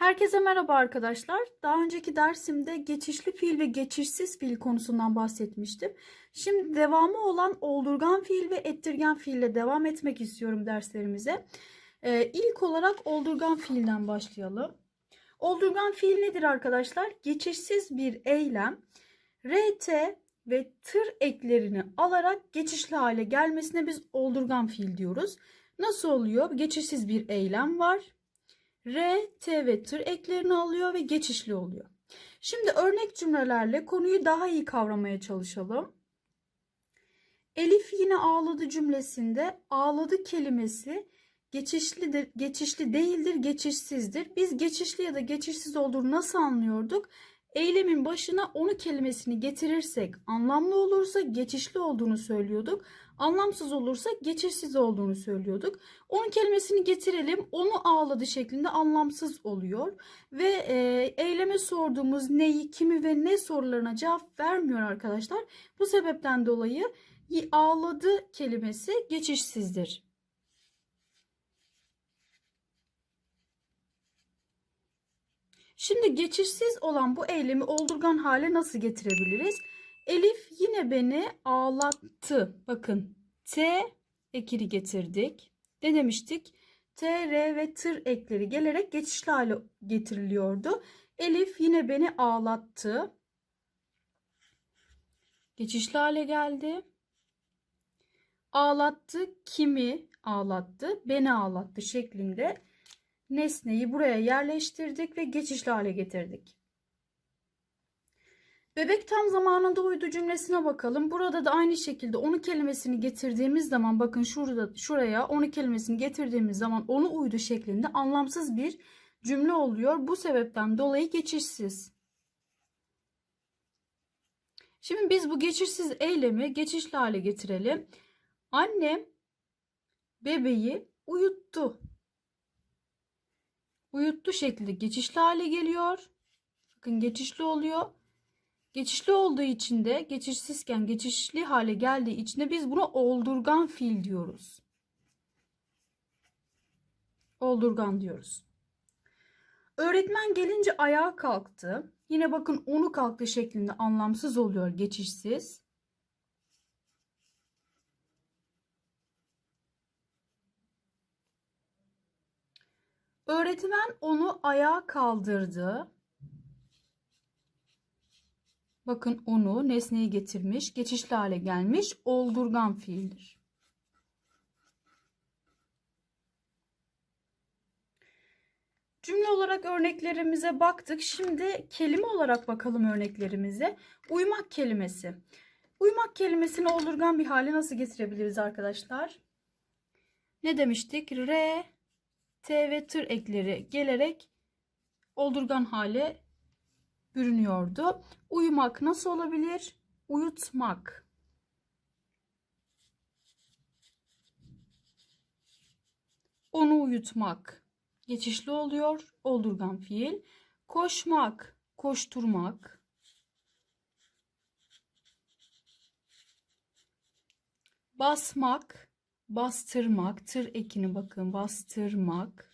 Herkese merhaba arkadaşlar. Daha önceki dersimde geçişli fiil ve geçişsiz fiil konusundan bahsetmiştim. Şimdi devamı olan oldurgan fiil ve ettirgen fiille devam etmek istiyorum derslerimize. Ee, ilk olarak oldurgan fiilden başlayalım. Oldurgan fiil nedir arkadaşlar? Geçişsiz bir eylem rt ve tır eklerini alarak geçişli hale gelmesine biz oldurgan fiil diyoruz. Nasıl oluyor? Geçişsiz bir eylem var. R, T ve tır eklerini alıyor ve geçişli oluyor. Şimdi örnek cümlelerle konuyu daha iyi kavramaya çalışalım. Elif yine ağladı cümlesinde ağladı kelimesi geçişlidir, geçişli değildir, geçişsizdir. Biz geçişli ya da geçişsiz olduğunu nasıl anlıyorduk? Eylemin başına onu kelimesini getirirsek anlamlı olursa geçişli olduğunu söylüyorduk. Anlamsız olursa geçişsiz olduğunu söylüyorduk. Onun kelimesini getirelim. Onu ağladı şeklinde anlamsız oluyor. Ve e, eyleme sorduğumuz neyi, kimi ve ne sorularına cevap vermiyor arkadaşlar. Bu sebepten dolayı ağladı kelimesi geçişsizdir. Şimdi geçişsiz olan bu eylemi oldurgan hale nasıl getirebiliriz? Elif yine beni ağlattı. Bakın T ekini getirdik. Ne demiştik? T, R ve tır ekleri gelerek geçişli hale getiriliyordu. Elif yine beni ağlattı. Geçişli hale geldi. Ağlattı kimi ağlattı? Beni ağlattı şeklinde nesneyi buraya yerleştirdik ve geçişli hale getirdik. Bebek tam zamanında uyudu cümlesine bakalım. Burada da aynı şekilde onu kelimesini getirdiğimiz zaman bakın şurada şuraya onu kelimesini getirdiğimiz zaman onu uyudu şeklinde anlamsız bir cümle oluyor. Bu sebepten dolayı geçişsiz. Şimdi biz bu geçişsiz eylemi geçişli hale getirelim. Annem bebeği uyuttu. Uyuttu şekilde geçişli hale geliyor. Bakın geçişli oluyor. Geçişli olduğu için de geçişsizken geçişli hale geldiği için de biz buna oldurgan fiil diyoruz. Oldurgan diyoruz. Öğretmen gelince ayağa kalktı. Yine bakın onu kalktı şeklinde anlamsız oluyor geçişsiz. Öğretmen onu ayağa kaldırdı. Bakın onu nesneyi getirmiş, geçişli hale gelmiş, oldurgan fiildir. Cümle olarak örneklerimize baktık. Şimdi kelime olarak bakalım örneklerimize. Uyumak kelimesi. Uyumak kelimesini oldurgan bir hale nasıl getirebiliriz arkadaşlar? Ne demiştik? R, T ve tır ekleri gelerek oldurgan hale bürünüyordu. Uyumak nasıl olabilir? Uyutmak. Onu uyutmak. Geçişli oluyor. Oldurgan fiil. Koşmak, koşturmak. Basmak, bastırmak. Tır ekini bakın bastırmak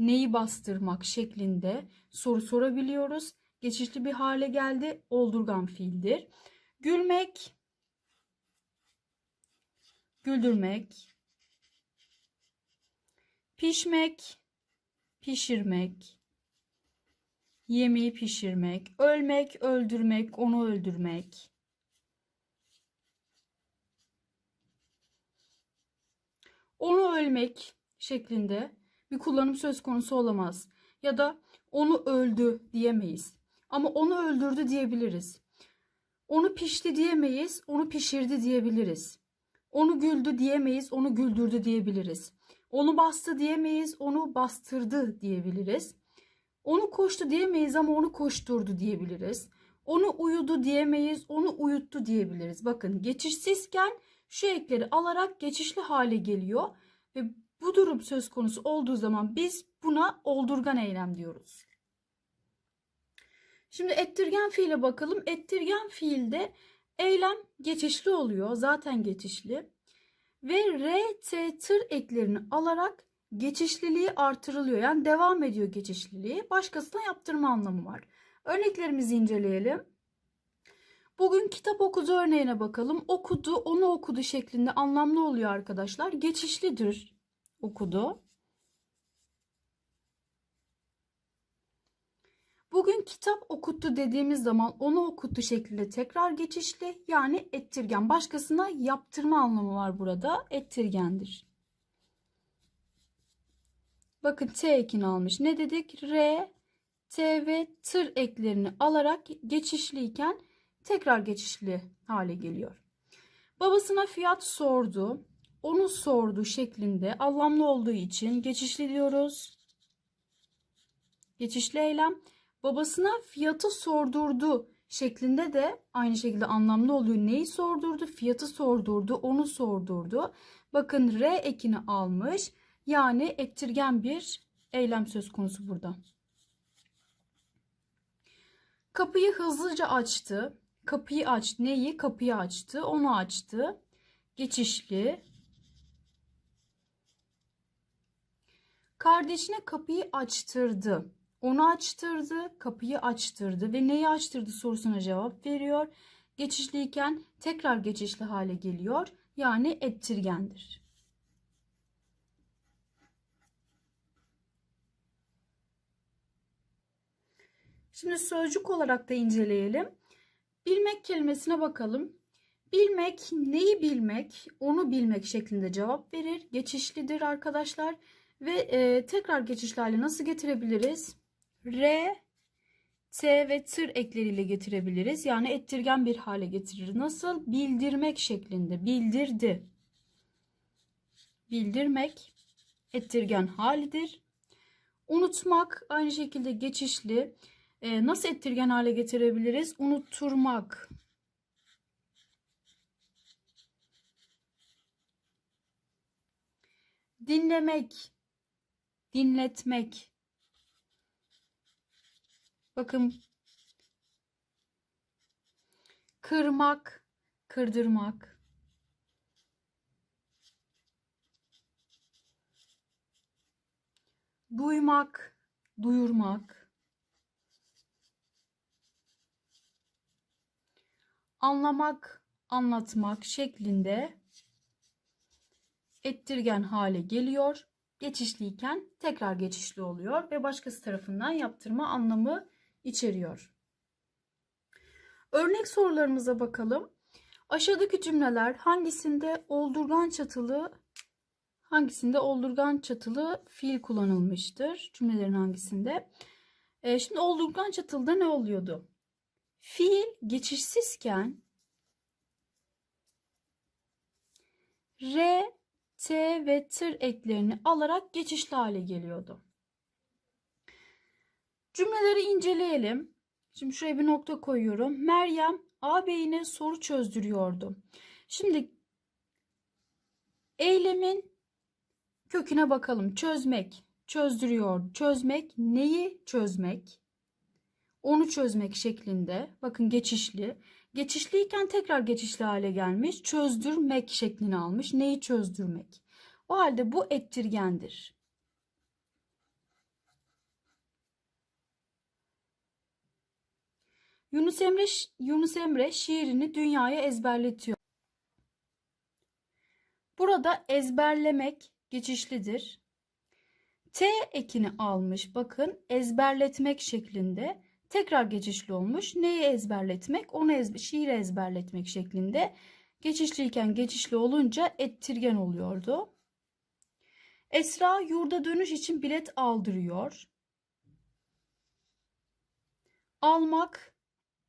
neyi bastırmak şeklinde soru sorabiliyoruz. Geçişli bir hale geldi. Oldurgan fiildir. Gülmek, güldürmek, pişmek, pişirmek, yemeği pişirmek, ölmek, öldürmek, onu öldürmek. Onu ölmek şeklinde bir kullanım söz konusu olamaz. Ya da onu öldü diyemeyiz. Ama onu öldürdü diyebiliriz. Onu pişti diyemeyiz, onu pişirdi diyebiliriz. Onu güldü diyemeyiz, onu güldürdü diyebiliriz. Onu bastı diyemeyiz, onu bastırdı diyebiliriz. Onu koştu diyemeyiz ama onu koşturdu diyebiliriz. Onu uyudu diyemeyiz, onu uyuttu diyebiliriz. Bakın geçişsizken şu ekleri alarak geçişli hale geliyor ve bu durum söz konusu olduğu zaman biz buna oldurgan eylem diyoruz. Şimdi ettirgen fiile bakalım. Ettirgen fiilde eylem geçişli oluyor. Zaten geçişli. Ve R, T, tır eklerini alarak geçişliliği artırılıyor. Yani devam ediyor geçişliliği. Başkasına yaptırma anlamı var. Örneklerimizi inceleyelim. Bugün kitap okudu örneğine bakalım. Okudu, onu okudu şeklinde anlamlı oluyor arkadaşlar. Geçişlidir okudu. Bugün kitap okuttu dediğimiz zaman onu okuttu şeklinde tekrar geçişli yani ettirgen. Başkasına yaptırma anlamı var burada. Ettirgendir. Bakın T ekini almış. Ne dedik? R, T ve tır eklerini alarak geçişliyken tekrar geçişli hale geliyor. Babasına fiyat sordu. Onu sordu şeklinde anlamlı olduğu için geçişli diyoruz. Geçişli eylem. Babasına fiyatı sordurdu şeklinde de aynı şekilde anlamlı oluyor. Neyi sordurdu? Fiyatı sordurdu, onu sordurdu. Bakın R ekini almış. Yani ettirgen bir eylem söz konusu burada. Kapıyı hızlıca açtı. Kapıyı aç. Neyi? Kapıyı açtı. Onu açtı. Geçişli. Kardeşine kapıyı açtırdı. Onu açtırdı, kapıyı açtırdı ve neyi açtırdı sorusuna cevap veriyor. Geçişliyken tekrar geçişli hale geliyor. Yani ettirgendir. Şimdi sözcük olarak da inceleyelim. Bilmek kelimesine bakalım. Bilmek, neyi bilmek, onu bilmek şeklinde cevap verir. Geçişlidir arkadaşlar. Ve e, tekrar geçişli hale nasıl getirebiliriz? R, T ve tır ekleriyle getirebiliriz. Yani ettirgen bir hale getirir. Nasıl? Bildirmek şeklinde. Bildirdi. Bildirmek ettirgen halidir. Unutmak aynı şekilde geçişli. Ee, nasıl ettirgen hale getirebiliriz? Unutturmak. Dinlemek. Dinletmek. Bakın kırmak, kırdırmak. Duymak, duyurmak. Anlamak, anlatmak şeklinde ettirgen hale geliyor. Geçişliyken tekrar geçişli oluyor ve başkası tarafından yaptırma anlamı içeriyor. Örnek sorularımıza bakalım. Aşağıdaki cümleler hangisinde oldurgan çatılı hangisinde oldurgan çatılı fiil kullanılmıştır? Cümlelerin hangisinde? E, şimdi oldurgan çatılıda ne oluyordu? Fiil geçişsizken R, T ve tır eklerini alarak geçişli hale geliyordu. Cümleleri inceleyelim. Şimdi şuraya bir nokta koyuyorum. Meryem ağabeyine soru çözdürüyordu. Şimdi eylemin köküne bakalım. Çözmek, çözdürüyor. Çözmek neyi çözmek? Onu çözmek şeklinde. Bakın geçişli. Geçişliyken tekrar geçişli hale gelmiş. Çözdürmek şeklini almış. Neyi çözdürmek? O halde bu ettirgendir. Yunus Emre Yunus Emre şiirini dünyaya ezberletiyor. Burada ezberlemek geçişlidir. T ekini almış bakın ezberletmek şeklinde tekrar geçişli olmuş. Neyi ezberletmek? Onu ezber, şiiri ezberletmek şeklinde. Geçişliyken geçişli olunca ettirgen oluyordu. Esra yurda dönüş için bilet aldırıyor. Almak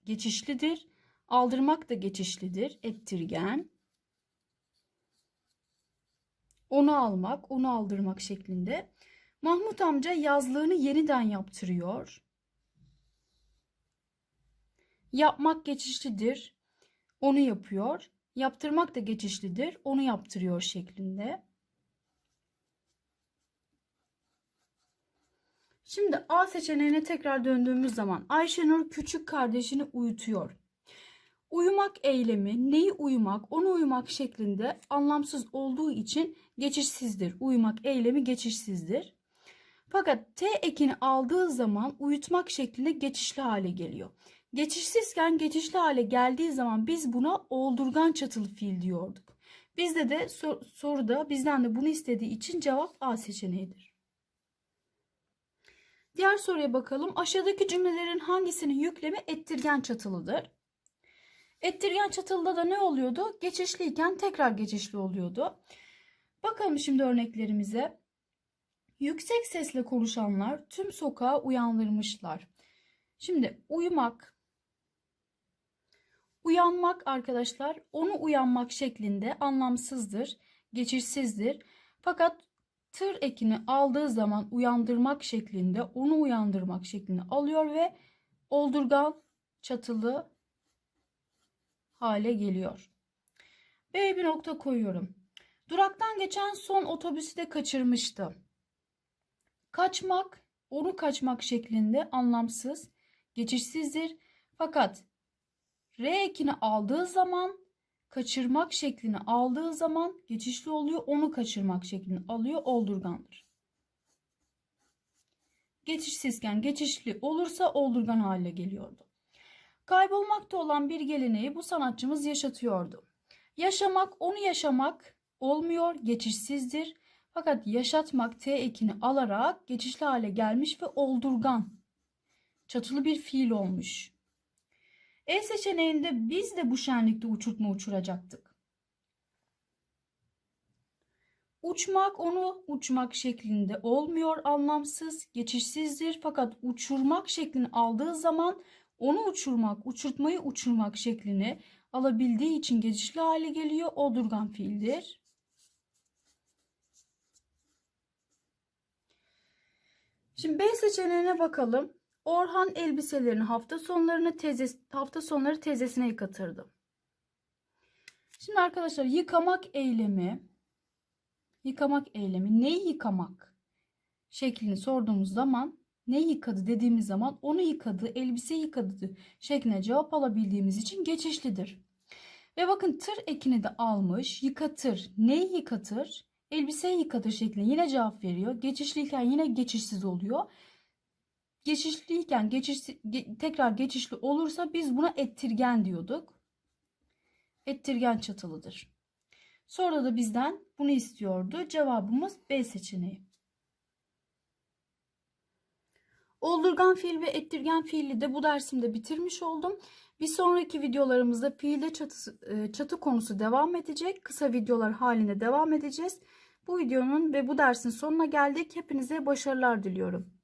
geçişlidir. Aldırmak da geçişlidir. Ettirgen. Onu almak, onu aldırmak şeklinde. Mahmut amca yazlığını yeniden yaptırıyor. Yapmak geçişlidir. Onu yapıyor. Yaptırmak da geçişlidir. Onu yaptırıyor şeklinde. Şimdi A seçeneğine tekrar döndüğümüz zaman Ayşenur küçük kardeşini uyutuyor. uyumak eylemi, neyi uyumak, onu uyumak şeklinde anlamsız olduğu için geçişsizdir. Uyumak eylemi geçişsizdir. Fakat T ekini aldığı zaman uyutmak şeklinde geçişli hale geliyor. Geçişsizken geçişli hale geldiği zaman biz buna oldurgan çatılı fiil diyorduk. Bizde de sor- soruda bizden de bunu istediği için cevap A seçeneğidir. Diğer soruya bakalım. Aşağıdaki cümlelerin hangisinin yüklemi ettirgen çatılıdır? Ettirgen çatılıda da ne oluyordu? Geçişliyken tekrar geçişli oluyordu. Bakalım şimdi örneklerimize. Yüksek sesle konuşanlar tüm sokağı uyandırmışlar. Şimdi uyumak, uyanmak arkadaşlar onu uyanmak şeklinde anlamsızdır, geçişsizdir. Fakat tır ekini aldığı zaman uyandırmak şeklinde, onu uyandırmak şeklinde alıyor ve oldurgan çatılı hale geliyor. B'ye bir nokta koyuyorum. Duraktan geçen son otobüsü de kaçırmıştı. Kaçmak, onu kaçmak şeklinde anlamsız, geçişsizdir. Fakat R ekini aldığı zaman, kaçırmak şeklini aldığı zaman geçişli oluyor. Onu kaçırmak şeklini alıyor, oldurgandır. Geçişsizken geçişli olursa oldurgan hale geliyordu. Kaybolmakta olan bir geleneği bu sanatçımız yaşatıyordu. Yaşamak, onu yaşamak olmuyor, geçişsizdir. Fakat yaşatmak T ekini alarak geçişli hale gelmiş ve oldurgan. Çatılı bir fiil olmuş. E seçeneğinde biz de bu şenlikte uçurtma uçuracaktık. Uçmak onu uçmak şeklinde olmuyor, anlamsız, geçişsizdir. Fakat uçurmak şeklini aldığı zaman onu uçurmak, uçurtmayı uçurmak şeklini alabildiği için geçişli hale geliyor. Oldurgan fiildir. Şimdi B seçeneğine bakalım. Orhan elbiselerini hafta sonlarını teyzesi, hafta sonları teyzesine yıkatırdı. Şimdi arkadaşlar yıkamak eylemi yıkamak eylemi neyi yıkamak şeklini sorduğumuz zaman ne yıkadı dediğimiz zaman onu yıkadı, elbise yıkadı şeklinde cevap alabildiğimiz için geçişlidir. Ve bakın tır ekini de almış. Yıkatır. Neyi yıkatır? Elbiseyi yıkatır şeklinde yine cevap veriyor. Geçişliyken yine geçişsiz oluyor. Geçişliyken geçiş, ge- tekrar geçişli olursa biz buna ettirgen diyorduk. Ettirgen çatılıdır. Sonra da bizden bunu istiyordu. Cevabımız B seçeneği. Oldurgan fiil ve ettirgen fiili de bu dersimde bitirmiş oldum. Bir sonraki videolarımızda fiilde çatısı, e, çatı konusu devam edecek. Kısa videolar halinde devam edeceğiz. Bu videonun ve bu dersin sonuna geldik. Hepinize başarılar diliyorum.